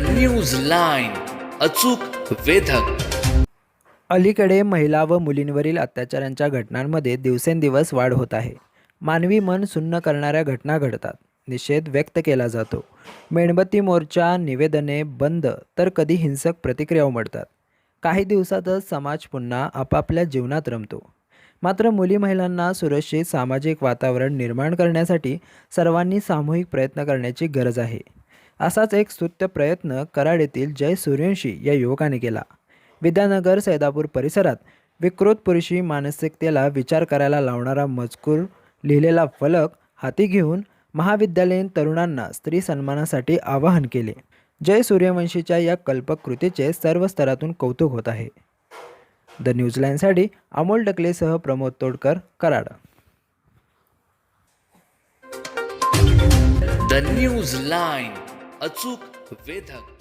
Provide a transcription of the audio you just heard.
News line अचूक वेधक. अलीकडे महिला व मुलींवरील अत्याचारांच्या घटनांमध्ये दिवसेंदिवस वाढ होत आहे. मानवी मन सुन्न करणाऱ्या घटना घडतात. निषेध व्यक्त केला जातो. मेणबत्ती मोर्चा निवेदने बंद तर कधी हिंसक प्रतिक्रिया उमटतात. काही दिवसातच समाज पुन्हा आपापल्या जीवनात रमतो. मात्र मुली महिलांना सुरक्षित सामाजिक वातावरण निर्माण करण्यासाठी सर्वांनी सामूहिक प्रयत्न करण्याची गरज आहे. असाच एक स्तुत्य प्रयत्न कराड येथील जय सूर्यवंशी या युवकाने केला. विद्यानगर सैदापूर परिसरात विकृत पुरुषी मानसिकतेला विचार करायला लावणारा मजकूर लिहिलेला फलक हाती घेऊन महाविद्यालयीन तरुणांना स्त्री सन्मानासाठी आवाहन केले. जय सूर्यवंशीच्या या कल्पक कृतीचे सर्व स्तरातून कौतुक होत आहे. द न्यूझीलँडसाठी Amol डकलेसह Pramod Todkar Karad. The news line अचूक वेधक.